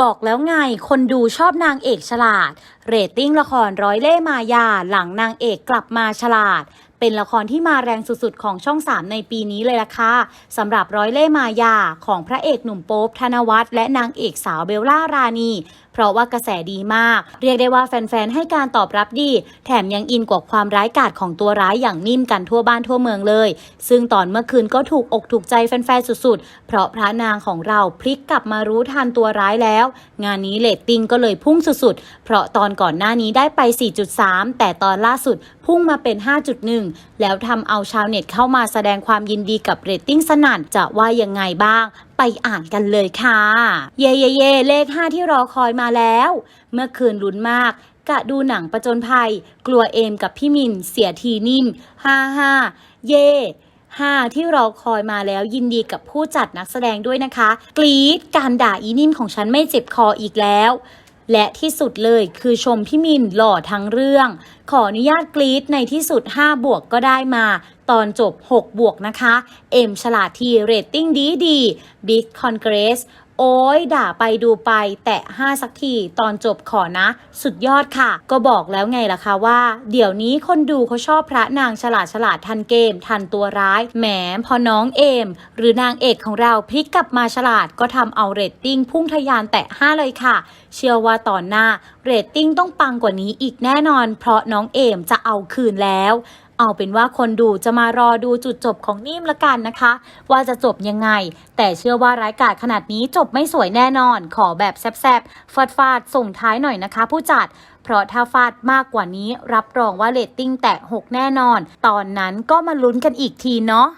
บอกแล้วไง คนดูชอบนางเอกฉลาด เรตติ้งละครร้อยเล่ห์มายา หลังนางเอกกลับมาฉลาด เป็นละครที่มาแรงสุดๆ ของช่อง 3 ในปีนี้เลยล่ะค่ะสำหรับร้อยเล่หมายาของพระเอกหนุ่มโป๊บธนวัฒน์และนางเอกสาวเบลล่ารานี เพราะว่ากระแสดีมาก เรียกได้ว่าแฟนๆ ให้การตอบรับดี แถมยังอินกว่าความร้ายกาจของตัวร้ายอย่างนิ่มกันทั่วบ้านทั่วเมืองเลย ซึ่งตอนเมื่อคืนก็ถูกอกถูกใจแฟนๆ สุดๆ เพราะพระนางของเราพลิกกลับมารู้ทันตัวร้ายแล้ว งานนี้เลตติ้งก็เลยพุ่งสุดๆ เพราะตอนก่อนหน้านี้ได้ไป 4.3 แต่ตอนล่าสุดพุ่งมาเป็น 5.1แล้วทำเอาชาวเน็ตเข้ามาแสดงความยินดีกับเรตติ้งสนั่นจะว่ายังไงบ้างไปอ่านกันเลยค่ะ เย่เย่เย่เลข 5 ที่รอคอยมาแล้ว เมื่อคืนลุ้นมาก กะดูหนังประจนภัย กลัวเอมกับพี่มินเสียทีนิ่มฮ่าฮ่าเย่5ที่รอคอยมาแล้วยินดีกับผู้จัดนักแสดงด้วยนะคะ กรี๊ดการด่าอีนิ่มของฉันไม่เจ็บคออีกแล้ว และที่สุดเลยคือชมพี่มินหล่อทั้งเรื่อง ขออนุญาตกรี๊ดในที่สุด 5 บวกก็ได้มา ตอนจบ 6 บวกนะคะ เอ็มฉลาดทีเรตติ้งดีดีบิ๊กคอนเกรส โอ้ยด่าไปดูไป แตะ5สักที ตอนจบขอนะ สุดยอดค่ะ ก็บอกแล้วไงล่ะคะว่า เดี๋ยวนี้คนดูเขาชอบพระนางฉลาดฉลาดทันเกม ทันตัวร้ายแหมพอน้องเอม หรือนางเอกของเราพลิกกลับมาฉลาดก็ทำเอาเรตติ้งพุ่งทะยานแตะ5เลยค่ะ เชื่อว่าตอนหน้าเรตติ้งต้องปังกว่านี้อีกแน่นอน เพราะน้องเอมจะเอาคืนแล้ว เอาเป็นว่าคนดูจะมารอดูจุดจบของนิ่มละกันนะคะ ว่าจะจบยังไง แต่เชื่อว่าร้ายกาจขนาดนี้จบไม่สวยแน่นอน ขอแบบแซบๆฟาดฟาดๆส่งท้ายหน่อยนะคะ ผู้จัด เพราะถ้าฟาดมากกว่านี้รับรองว่าเรตติ้งแตะ6แน่นอน ตอนนั้นก็มาลุ้นกันอีกทีเนาะ